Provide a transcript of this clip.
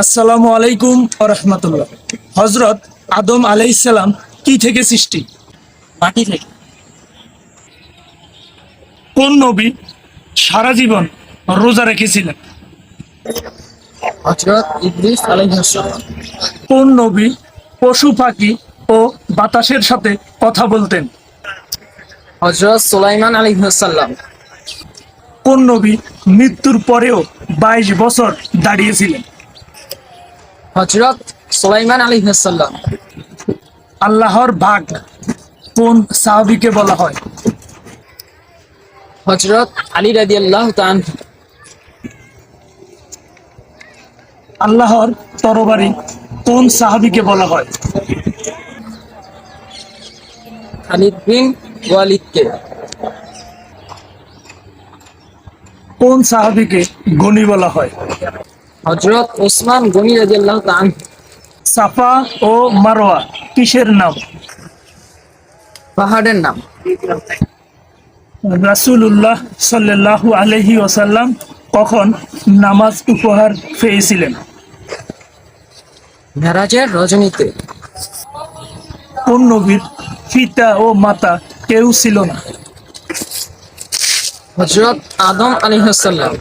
আসসালামু আলাইকুম রহমতুল্লাহ। হজরত আদম আলাইসাল্লাম কি থেকে সৃষ্টি? মাটি থেকে। কোন নবী সারা জীবন রোজা রেখেছিলেন? হজরত ইদ্রিস আলাইহাসাল্লাম কোন নবী পশু পাখি ও বাতাসের সাথে কথা বলতেন? হজরত সুলাইমান আলাইহাসাল্লাম কোন নবী মৃত্যুর পরেও বাইশ বছর দাঁড়িয়েছিলেন? হজরত সুলাইমান আলাইহাসাল্লাম আল্লাহর ভাগ কোন সাহাবিকে বলা হয়? হজরত আলী রাদি আল্লাহ তান আল্লাহর তরবারি কোন সাহাবিকে বলা হয়? খালিদ বিন ওয়ালিদকে। কোন সাহাবিকে গনি বলা হয়? হজরত ওসমান গনি রাদি আল্লাহ তান সাফা ও মারোয়া কিসের নাম? পাহাড়ের নাম। রাসূলুল্লাহ সাল্লাল্লাহু আলাইহি ওয়াসাল্লাম কখন নামাজ উপহার পেয়েছিলেন? মেরাজের রজনীতে। কোন নবীর পিতা ও মাতা কেউ ছিল না? হজরত আদম আলাইহাসাল্লাম